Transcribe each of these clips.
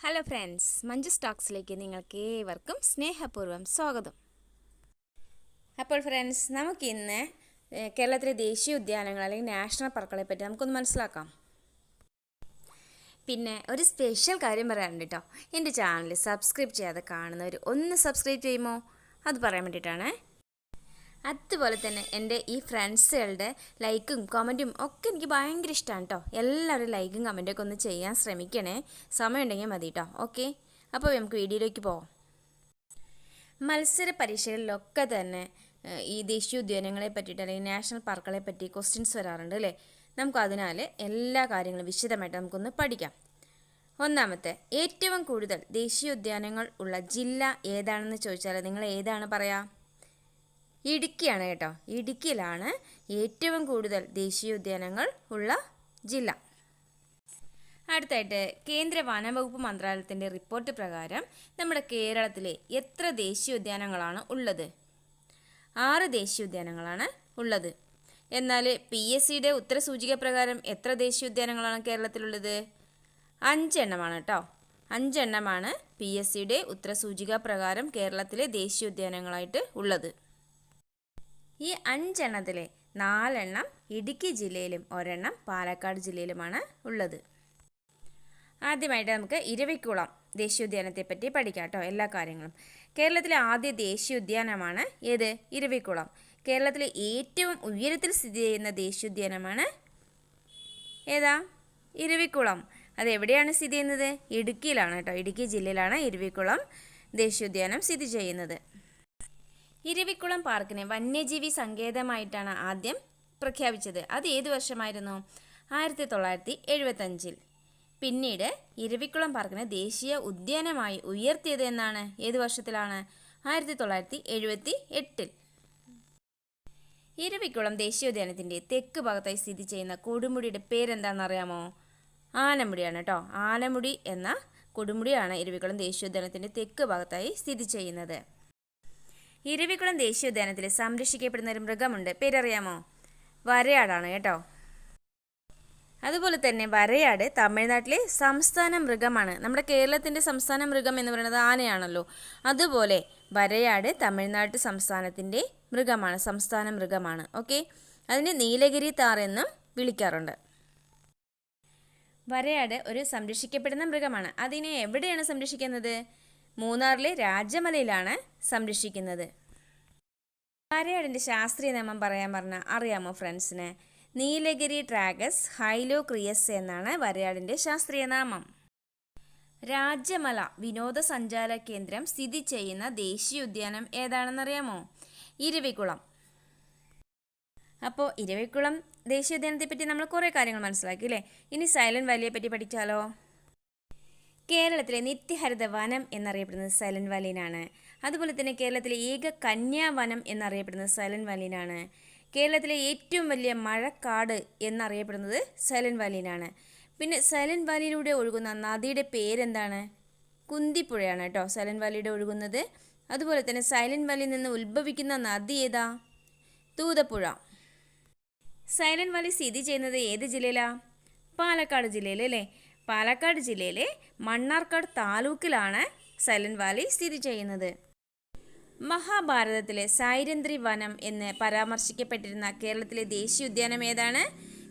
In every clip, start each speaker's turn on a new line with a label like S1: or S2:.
S1: Hello friends Manju സ്റ്റോക്സിലേക്ക് നിങ്ങൾക്ക് ഏവർക്കും സ്നേഹപൂർവം സ്വാഗതം. അപ്പോൾ ഫ്രണ്ട്സ് നമുക്കിന്ന് കേരളത്തിലെ ദേശീയ ഉദ്യാനങ്ങൾ അല്ലെങ്കിൽ നാഷണൽ പാർക്കുകളെ പറ്റി നമുക്കൊന്ന് മനസ്സിലാക്കാം. പിന്നെ ഒരു സ്പെഷ്യൽ കാര്യം പറയാനുണ്ട് കേട്ടോ എന്റെ ചാനൽ സബ്സ്ക്രൈബ് ചെയ്യാതെ കാണുന്നവർ ഒന്ന് സബ്സ്ക്രൈബ് ചെയ്യുമോ? അത് പറയാൻ വേണ്ടിയിട്ടാണ്. അതുപോലെ തന്നെ എന്റെ ഈ ഫ്രണ്ട്സുകളുടെ ലൈക്കും കമന്റും ഒക്കെ എനിക്ക് ഭയങ്കര ഇഷ്ടമാണ് കേട്ടോ. എല്ലാവരും ലൈക്കും കമന്റും ഒക്കെ ഒന്ന് ചെയ്യാൻ ശ്രമിക്കണേ. സമയമുണ്ടെങ്കിൽ മതി കേട്ടോ. ഓക്കെ? അപ്പോൾ നമുക്ക് വീഡിയോയിലേക്ക് പോവാം. മത്സര പരീക്ഷകളിലൊക്കെ തന്നെ ഈ ദേശീയ ഉദ്യാനങ്ങളെ പറ്റിയിട്ട് അല്ലെങ്കിൽ നാഷണൽ പാർക്കുകളെ പറ്റി ക്വസ്റ്റ്യൻസ് വരാറുണ്ട് അല്ലേ? നമുക്ക് അതിനാൽ എല്ലാ കാര്യങ്ങളും വിശദമായിട്ട് നമുക്കൊന്ന് പഠിക്കാം. ഒന്നാമത്തെ ഏറ്റവും കൂടുതൽ ദേശീയ ഉദ്യാനങ്ങൾ ഉള്ള ജില്ല ഏതാണെന്ന് ചോദിച്ചാൽ നിങ്ങൾ ഏതാണ് പറയാ? ഇടുക്കിയാണ് കേട്ടോ. ഇടുക്കിയിലാണ് ഏറ്റവും കൂടുതൽ ദേശീയോദ്യാനങ്ങൾ ഉള്ള ജില്ല. അടുത്തായിട്ട് കേന്ദ്ര വനംവകുപ്പ് മന്ത്രാലയത്തിന്റെ റിപ്പോർട്ട് പ്രകാരം നമ്മുടെ കേരളത്തിലെ എത്ര ദേശീയോദ്യാനങ്ങളാണ് ഉള്ളത്? ആറ് ദേശീയോദ്യാനങ്ങളാണ് ഉള്ളത്. എന്നാൽ പി എസ് സിയുടെ ഉത്തരസൂചിക പ്രകാരം എത്ര ദേശീയോദ്യാനങ്ങളാണ് കേരളത്തിലുള്ളത്? അഞ്ചെണ്ണമാണ് കേട്ടോ. അഞ്ചെണ്ണമാണ് പി എസ് സിയുടെ ഉത്തരസൂചിക പ്രകാരം കേരളത്തിലെ ദേശീയോദ്യാനങ്ങളായിട്ട് ഉള്ളത്. ഈ അഞ്ചെണ്ണത്തിലെ നാലെണ്ണം ഇടുക്കി ജില്ലയിലും ഒരെണ്ണം പാലക്കാട് ജില്ലയിലുമാണ് ഉള്ളത്. ആദ്യമായിട്ട് നമുക്ക് ഇരവിക്കുളം ദേശീയോദ്യാനത്തെ പറ്റി പഠിക്കാം കേട്ടോ എല്ലാ കാര്യങ്ങളും. കേരളത്തിലെ ആദ്യ ദേശീയോദ്യാനമാണ് ഏത്? ഇരവിക്കുളം. കേരളത്തിലെ ഏറ്റവും ഉയരത്തിൽ സ്ഥിതി ചെയ്യുന്ന ദേശീയോദ്യാനമാണ് ഏതാ? ഇരവിക്കുളം. അത് എവിടെയാണ് സ്ഥിതി ചെയ്യുന്നത്? ഇടുക്കിയിലാണ് കേട്ടോ. ഇടുക്കി ജില്ലയിലാണ് ഇരവിക്കുളം ദേശീയോദ്യാനം സ്ഥിതി ചെയ്യുന്നത്. ഇരവിക്കുളം പാർക്കിനെ വന്യജീവി സങ്കേതമായിട്ടാണ് ആദ്യം പ്രഖ്യാപിച്ചത്. അത് ഏത് വർഷമായിരുന്നു? ആയിരത്തി തൊള്ളായിരത്തി എഴുപത്തഞ്ചിൽ പിന്നീട് ഇരവിക്കുളം പാർക്കിനെ ദേശീയ ഉദ്യാനമായി ഉയർത്തിയത് എന്നാണ്. ഏത് വർഷത്തിലാണ്? ആയിരത്തി തൊള്ളായിരത്തി എഴുപത്തി എട്ടിൽ ഇരവിക്കുളം ദേശീയോദ്യാനത്തിന്റെ തെക്ക് ഭാഗത്തായി സ്ഥിതി ചെയ്യുന്ന കൊടുമുടിയുടെ പേരെന്താണെന്നറിയാമോ? ആനമുടിയാണ് കേട്ടോ ആനമുടി എന്ന കൊടുമുടിയാണ് ഇരവിക്കുളം ദേശീയോദ്യാനത്തിന്റെ തെക്ക് ഭാഗത്തായി സ്ഥിതി ചെയ്യുന്നത്. ഇരവിക്കുളം ദേശീയോദ്യാനത്തിൽ സംരക്ഷിക്കപ്പെടുന്ന ഒരു മൃഗമുണ്ട്. പേരറിയാമോ? വരയാടാണ് കേട്ടോ. അതുപോലെ തന്നെ വരയാട് തമിഴ്നാട്ടിലെ സംസ്ഥാന മൃഗമാണ്. നമ്മുടെ കേരളത്തിന്റെ സംസ്ഥാന മൃഗം എന്ന് പറയുന്നത് ആനയാണല്ലോ. അതുപോലെ വരയാട് തമിഴ്നാട് സംസ്ഥാനത്തിന്റെ മൃഗമാണ്. സംസ്ഥാന മൃഗമാണ്. ഓക്കെ? അതിനെ നീലഗിരി താർ എന്നും വിളിക്കാറുണ്ട്. വരയാട് ഒരു സംരക്ഷിക്കപ്പെടുന്ന മൃഗമാണ്. അതിനെ എവിടെയാണ് സംരക്ഷിക്കുന്നത്? മൂന്നാറിലെ രാജമലയിലാണ് സംരക്ഷിക്കുന്നത്. കാരയാടിന്റെ ശാസ്ത്രീയ നാമം പറയാൻ പറഞ്ഞാൽ അറിയാമോ ഫ്രണ്ട്സിന്? നീലഗിരി ട്രാഗസ് ഹൈലോ ക്രിയസ് എന്നാണ് വരയാടിന്റെ ശാസ്ത്രീയ നാമം. രാജ്യമല വിനോദസഞ്ചാര കേന്ദ്രം സ്ഥിതി ചെയ്യുന്ന ദേശീയോദ്യാനം ഏതാണെന്നറിയാമോ? ഇരവികുളം. അപ്പോൾ ഇരവിക്കുളം ദേശീയോദ്യാനത്തെ പറ്റി നമ്മൾ കുറേ കാര്യങ്ങൾ മനസ്സിലാക്കി അല്ലേ? ഇനി സൈലന്റ് വാലിയെ പറ്റി പഠിച്ചാലോ? കേരളത്തിലെ നിത്യഹരിത വനം എന്നറിയപ്പെടുന്നത് സൈലൻ വാലിനാണ് അതുപോലെ തന്നെ കേരളത്തിലെ ഏക കന്യാവനം എന്നറിയപ്പെടുന്നത് സൈലൻ വാലിയിലാണ്. കേരളത്തിലെ ഏറ്റവും വലിയ മഴക്കാട് എന്നറിയപ്പെടുന്നത് സൈലൻ വാലിയിലാണ്. പിന്നെ സൈലൻ വാലിയിലൂടെ ഒഴുകുന്ന നദിയുടെ പേരെന്താണ്? കുന്തിപ്പുഴയാണ് കേട്ടോ സൈലൻ വാലിയുടെ ഒഴുകുന്നത്. അതുപോലെ തന്നെ സൈലൻ വാലിയിൽ നിന്ന് ഉത്ഭവിക്കുന്ന നദി ഏതാ? തൂതപ്പുഴ. സൈലൻ വാലി സ്ഥിതി ചെയ്യുന്നത് ഏത് ജില്ലയിലാണ് പാലക്കാട് ജില്ലയിൽ അല്ലേ പാലക്കാട് ജില്ലയിലെ മണ്ണാർക്കാട് താലൂക്കിലാണ് സൈലന്റ് വാലി സ്ഥിതി ചെയ്യുന്നത്. മഹാഭാരതത്തിലെ സൈരന്ധ്രി വനം എന്ന് പരാമർശിക്കപ്പെട്ടിരുന്ന കേരളത്തിലെ ദേശീയ ഉദ്യാനം ഏതാണ്?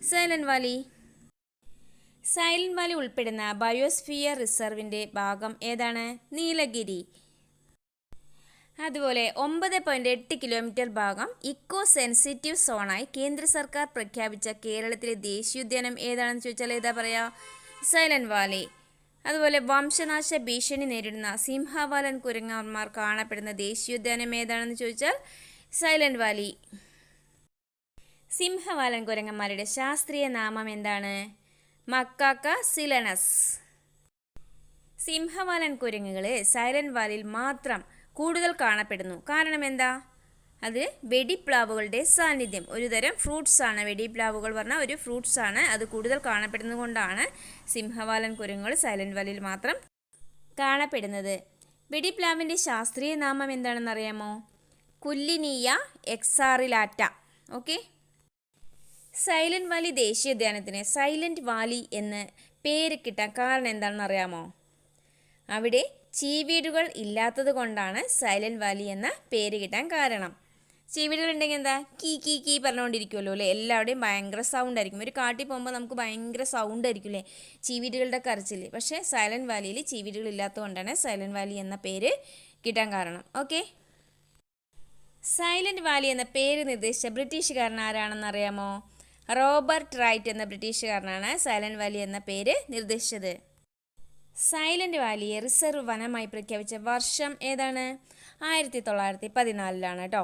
S1: Silent Valley. സൈലന്റ് വാലി ഉൾപ്പെടുന്ന ബയോസ്ഫിയർ റിസർവിന്റെ ഭാഗം ഏതാണ്? നീലഗിരി. അതുപോലെ ഒമ്പത് പോയിന്റ് എട്ട് കിലോമീറ്റർ ഭാഗം ഇക്കോ സെൻസിറ്റീവ് സോണായി കേന്ദ്ര സർക്കാർ പ്രഖ്യാപിച്ച കേരളത്തിലെ ദേശീയോദ്യാനം ഏതാണെന്ന് ചോദിച്ചാൽ ഏതാ പറയാ? Silent Valley. അതുപോലെ വംശനാശ ഭീഷണി നേരിടുന്ന സിംഹവാലൻ കുരങ്ങന്മാർ കാണപ്പെടുന്ന ദേശീയോദ്യാനം ഏതാണെന്ന് ചോദിച്ചാൽ സൈലന്റ് വാലി. സിംഹവാലൻ കുരങ്ങന്മാരുടെ ശാസ്ത്രീയ നാമം എന്താണ്? മക്കാക്ക സിലനസ്. സിംഹവാലൻ കുരങ്ങുകളെ സൈലന്റ് വാലിയിൽ മാത്രം കൂടുതൽ കാണപ്പെടുന്നു. കാരണം എന്താ? അത് വെടിപ്ലാവുകളുടെ സാന്നിധ്യം. ഒരു തരം ഫ്രൂട്ട്സ് ആണ്. വെടിപ്ലാവുകൾ പറഞ്ഞാൽ ഒരു ഫ്രൂട്ട്സ് ആണ്. അത് കൂടുതൽ കാണപ്പെടുന്നത് കൊണ്ടാണ് സിംഹവാലൻ കുരങ്ങൾ സൈലന്റ് വാലിയിൽ മാത്രം കാണപ്പെടുന്നത്. വെടിപ്ലാവിന്റെ ശാസ്ത്രീയ നാമം എന്താണെന്നറിയാമോ കുല്ലിനീയ എക്സാറിലാറ്റ. ഓക്കെ? സൈലന്റ് വാലി ദേശീയോദ്യാനത്തിന് സൈലന്റ് വാലി എന്ന് പേര് കിട്ടാൻ കാരണം എന്താണെന്ന് അറിയാമോ? അവിടെ ചീവീടുകൾ ഇല്ലാത്തത് കൊണ്ടാണ് സൈലന്റ് വാലി എന്ന പേര് കിട്ടാൻ കാരണം. ചീവീടുകൾ എന്താ? കീ കീ കീ പറഞ്ഞുകൊണ്ടിരിക്കുമല്ലോ അല്ലേ? എല്ലാവരുടെയും ഭയങ്കര സൗണ്ട് ആയിരിക്കും. ഒരു കാട്ടിൽ പോകുമ്പോൾ നമുക്ക് ഭയങ്കര സൗണ്ട് ആയിരിക്കും അല്ലേ? ചീവീടുകളുടെ കരച്ചിൽ. പക്ഷേ സൈലന്റ് വാലിയിൽ ചീവീടുകൾ ഇല്ലാത്തത് കൊണ്ടാണ് സൈലന്റ് വാലി എന്ന പേര് കിട്ടാൻ കാരണം. ഓക്കെ സൈലന്റ് വാലി എന്ന പേര് നിർദ്ദേശിച്ച ബ്രിട്ടീഷുകാരൻ ആരാണെന്ന് അറിയാമോ? റോബർട്ട് റൈറ്റ് എന്ന ബ്രിട്ടീഷുകാരനാണ് സൈലന്റ് വാലി എന്ന പേര് നിർദ്ദേശിച്ചത്. സൈലന്റ് വാലിയെ റിസർവ് വനമായി പ്രഖ്യാപിച്ച വർഷം ഏതാണ്? ആയിരത്തി തൊള്ളായിരത്തി പതിനാലിലാണ് കേട്ടോ.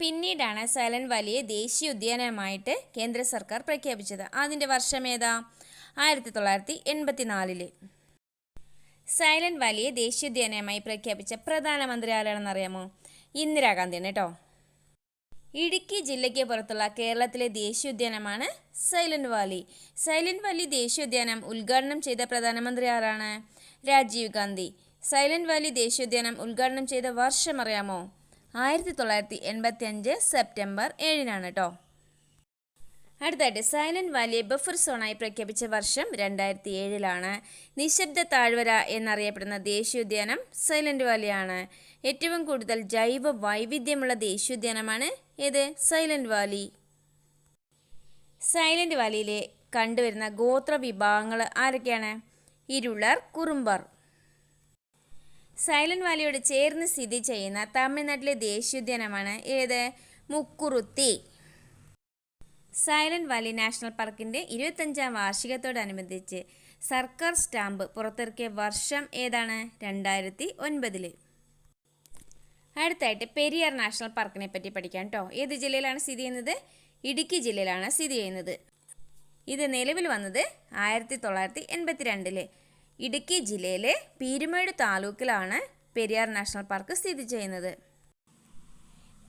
S1: പിന്നീടാണ് സൈലൻ വാലിയെ ദേശീയ ഉദ്യാനമായിട്ട് കേന്ദ്ര സർക്കാർ പ്രഖ്യാപിച്ചത്. അതിന്റെ വർഷം ഏതാ? ആയിരത്തി തൊള്ളായിരത്തി എൺപത്തിനാലിൽ സൈലന്റ് വാലിയെ ദേശീയോദ്യാനമായി പ്രഖ്യാപിച്ച പ്രധാനമന്ത്രി ആരാണെന്ന് അറിയാമോ ഇന്ദിരാഗാന്ധിയാണ് കേട്ടോ. ഇടുക്കി ജില്ലയ്ക്ക് പുറത്തുള്ള കേരളത്തിലെ ദേശീയോദ്യാനമാണ് സൈലന്റ് വാലി. സൈലന്റ് വാലി ദേശീയോദ്യാനം ഉദ്ഘാടനം ചെയ്ത പ്രധാനമന്ത്രി ആരാണ്? രാജീവ് ഗാന്ധി. സൈലന്റ് വാലി ദേശീയോദ്യാനം ഉദ്ഘാടനം ചെയ്ത വർഷം അറിയാമോ? ആയിരത്തി തൊള്ളായിരത്തി എൺപത്തി അഞ്ച് സെപ്റ്റംബർ ഏഴിനാണ് കേട്ടോ അടുത്തായിട്ട് സൈലന്റ് വാലിയെ ബഫർ സോണായി പ്രഖ്യാപിച്ച വർഷം രണ്ടായിരത്തി ഏഴിലാണ് നിശബ്ദ താഴ്വര എന്നറിയപ്പെടുന്ന ദേശീയോദ്യാനം സൈലന്റ് വാലിയാണ് ഏറ്റവും കൂടുതൽ ജൈവ വൈവിധ്യമുള്ള ദേശീയോദ്യാനമാണ് ഏത്? സൈലന്റ് വാലി സൈലന്റ് വാലിയിലെ കണ്ടുവരുന്ന ഗോത്ര വിഭാഗങ്ങൾ ആരൊക്കെയാണ്? ഇരുളർ കുറുമ്പർ. സൈലന്റ് വാലിയോട് ചേർന്ന് സ്ഥിതി ചെയ്യുന്ന തമിഴ്നാട്ടിലെ ദേശീയോദ്യാനമാണ് ഏത്? മുക്കുറുത്തി. സൈലന്റ് വാലി നാഷണൽ പാർക്കിന്റെ ഇരുപത്തഞ്ചാം വാർഷികത്തോടനുബന്ധിച്ച് സർക്കാർ സ്റ്റാമ്പ് പുറത്തിറക്കിയ വർഷം ഏതാണ്? രണ്ടായിരത്തി ഒൻപതിൽ അടുത്തായിട്ട് പെരിയാർ നാഷണൽ പാർക്കിനെ പറ്റി പഠിക്കാം കേട്ടോ ഏത് ജില്ലയിലാണ് സ്ഥിതി ചെയ്യുന്നത്? ഇടുക്കി ജില്ലയിലാണ് സ്ഥിതി ചെയ്യുന്നത്. ഇത് നിലവിൽ വന്നത് ആയിരത്തി തൊള്ളായിരത്തി എൺപത്തി രണ്ടിൽ ഇടുക്കി ജില്ലയിലെ പീരുമേട് താലൂക്കിലാണ് പെരിയാർ നാഷണൽ പാർക്ക് സ്ഥിതി ചെയ്യുന്നത്.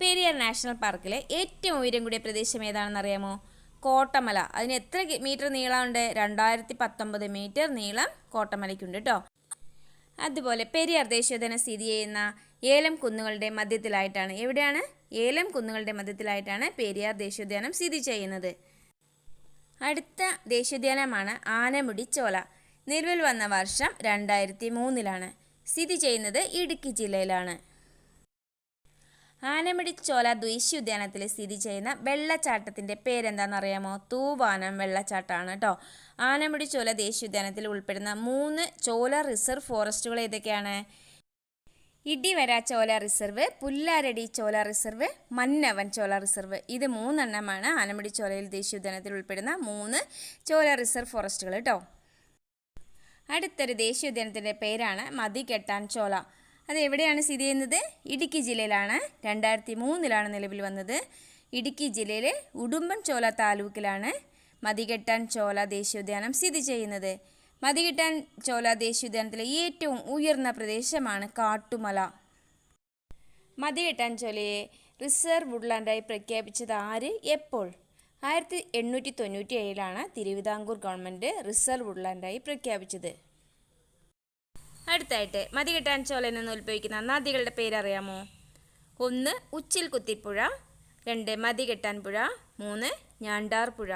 S1: പെരിയാർ നാഷണൽ പാർക്കിലെ ഏറ്റവും ഉയരം കൂടിയ പ്രദേശം ഏതാണെന്ന് അറിയാമോ? കോട്ടമല. അതിന് എത്ര മീറ്റർ നീളമുണ്ട്? രണ്ടായിരത്തി പത്തൊമ്പത് മീറ്റർ നീളം കോട്ടമലയ്ക്കുണ്ട് കേട്ടോ അതുപോലെ പെരിയാർ ദേശീയോദ്യാനം സ്ഥിതി ചെയ്യുന്ന ഏലം കുന്നുകളുടെ മധ്യത്തിലായിട്ടാണ്. എവിടെയാണ്? ഏലം കുന്നുകളുടെ മധ്യത്തിലായിട്ടാണ് പെരിയാർ ദേശീയോദ്യാനം സ്ഥിതി ചെയ്യുന്നത്. അടുത്ത ദേശീയോദ്യാനമാണ് ആനമുടി ചോല. നിലവിൽ വന്ന വർഷം രണ്ടായിരത്തി മൂന്നിലാണ് സ്ഥിതി ചെയ്യുന്നത് ഇടുക്കി ജില്ലയിലാണ്. ആനമിടി ചോല ദേശീയോദ്യാനത്തിൽ സ്ഥിതി ചെയ്യുന്ന വെള്ളച്ചാട്ടത്തിന്റെ പേരെന്താണെന്ന് അറിയാമോ തൂവാനം വെള്ളച്ചാട്ടമാണ് കേട്ടോ. ആനമുടി ചോല ദേശീയോദ്യാനത്തിൽ ഉൾപ്പെടുന്ന മൂന്ന് ചോല റിസർവ് ഫോറസ്റ്റുകൾ ഏതൊക്കെയാണ്? ഇടിവര ചോല റിസർവ് പുല്ലാരടി ചോല റിസർവ് മന്നവൻ ചോല റിസർവ്. ഇത് മൂന്നെണ്ണമാണ് ആനമുടി ചോലയിൽ ദേശീയോദ്യാനത്തിൽ ഉൾപ്പെടുന്ന മൂന്ന് ചോല റിസർവ് ഫോറസ്റ്റുകൾ കേട്ടോ. അടുത്തൊരു ദേശീയോദ്യാനത്തിന്റെ പേരാണ് മതി കെട്ടാൻ ചോല അത് എവിടെയാണ് സ്ഥിതി ചെയ്യുന്നത്? ഇടുക്കി ജില്ലയിലാണ്. രണ്ടായിരത്തി മൂന്നിലാണ് നിലവിൽ വന്നത്. ഇടുക്കി ജില്ലയിലെ ഉടുമ്പൻ ചോല താലൂക്കിലാണ് മതികെട്ടാൻ ചോല ദേശീയോദ്യാനം സ്ഥിതി ചെയ്യുന്നത്. മതികെട്ടാൻ ചോല ദേശീയോദ്യാനത്തിലെ ഏറ്റവും ഉയർന്ന പ്രദേശമാണ് കാട്ടുമല. മതികെട്ടാൻ ചോലയെ റിസർവ് വുഡ്ലാൻഡായി പ്രഖ്യാപിച്ചത് ആര്? എപ്പോൾ? ആയിരത്തി എണ്ണൂറ്റി തൊണ്ണൂറ്റി ഏഴിലാണ് തിരുവിതാംകൂർ ഗവൺമെന്റ് റിസർവ് വുഡ്ലാൻഡായി പ്രഖ്യാപിച്ചത്. അടുത്തായിട്ട് മതികെട്ടാൻ ചോലയിൽ നിന്ന് ഉത്ഭവിക്കുന്ന നദികളുടെ പേരറിയാമോ? ഒന്ന് ഉച്ചിൽ കുത്തിപ്പുഴ രണ്ട് മതികെട്ടാൻ പുഴ മൂന്ന് ഞാണ്ടാർ പുഴ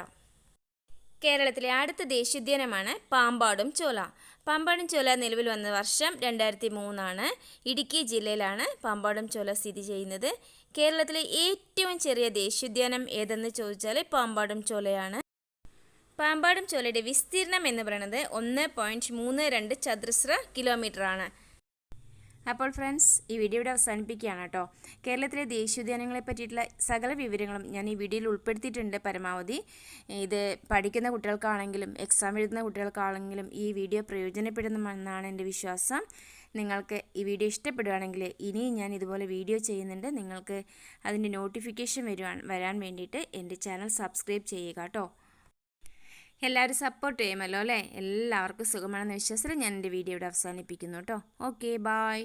S1: കേരളത്തിലെ അടുത്ത ദേശീയോദ്യാനമാണ് പാമ്പാടും ചോല. പാമ്പാടും ചോല നിലവിൽ വന്ന വർഷം രണ്ടായിരത്തി മൂന്നാണ് ഇടുക്കി ജില്ലയിലാണ് പാമ്പാടും ചോല സ്ഥിതി ചെയ്യുന്നത്. കേരളത്തിലെ ഏറ്റവും ചെറിയ ദേശീയോദ്യാനം ഏതെന്ന് ചോദിച്ചാൽ പാമ്പാടും ചോലയാണ്. പാമ്പാടും ചോലയുടെ വിസ്തീർണം എന്ന് പറയുന്നത് ഒന്ന് പോയിന്റ് മൂന്ന് രണ്ട് ചതുരശ്ര കിലോമീറ്റർ ആണ് അപ്പോൾ ഫ്രണ്ട്സ് ഈ വീഡിയോ ഇവിടെ അവസാനിപ്പിക്കുകയാണ് കേട്ടോ. കേരളത്തിലെ ദേശീയോദ്യാനങ്ങളെ പറ്റിയിട്ടുള്ള സകല വിവരങ്ങളും ഞാൻ ഈ വീഡിയോയിൽ ഉൾപ്പെടുത്തിയിട്ടുണ്ട് പരമാവധി. ഇത് പഠിക്കുന്ന കുട്ടികൾക്കാണെങ്കിലും എക്സാം എഴുതുന്ന കുട്ടികൾക്കാണെങ്കിലും ഈ വീഡിയോ പ്രയോജനപ്പെടുമെന്നാണ് എന്റെ വിശ്വാസം. നിങ്ങൾക്ക് ഈ വീഡിയോ ഇഷ്ടപ്പെടുകയാണെങ്കിൽ ഇനിയും ഞാൻ ഇതുപോലെ വീഡിയോ ചെയ്യുന്നുണ്ട്. നിങ്ങൾക്ക് അതിന്റെ നോട്ടിഫിക്കേഷൻ വരുവാൻ വരാൻ വേണ്ടിയിട്ട് എന്റെ ചാനൽ സബ്സ്ക്രൈബ് ചെയ്യുക കേട്ടോ. എല്ലാവരും സപ്പോർട്ട് ചെയ്യുമല്ലോ അല്ലേ? എല്ലാവർക്കും സുഖമാണെന്ന് വിശ്വാസത്തിൽ ഞാൻ എന്റെ വീഡിയോ ഇവിടെ അവസാനിപ്പിക്കുന്നു കേട്ടോ. Okay bye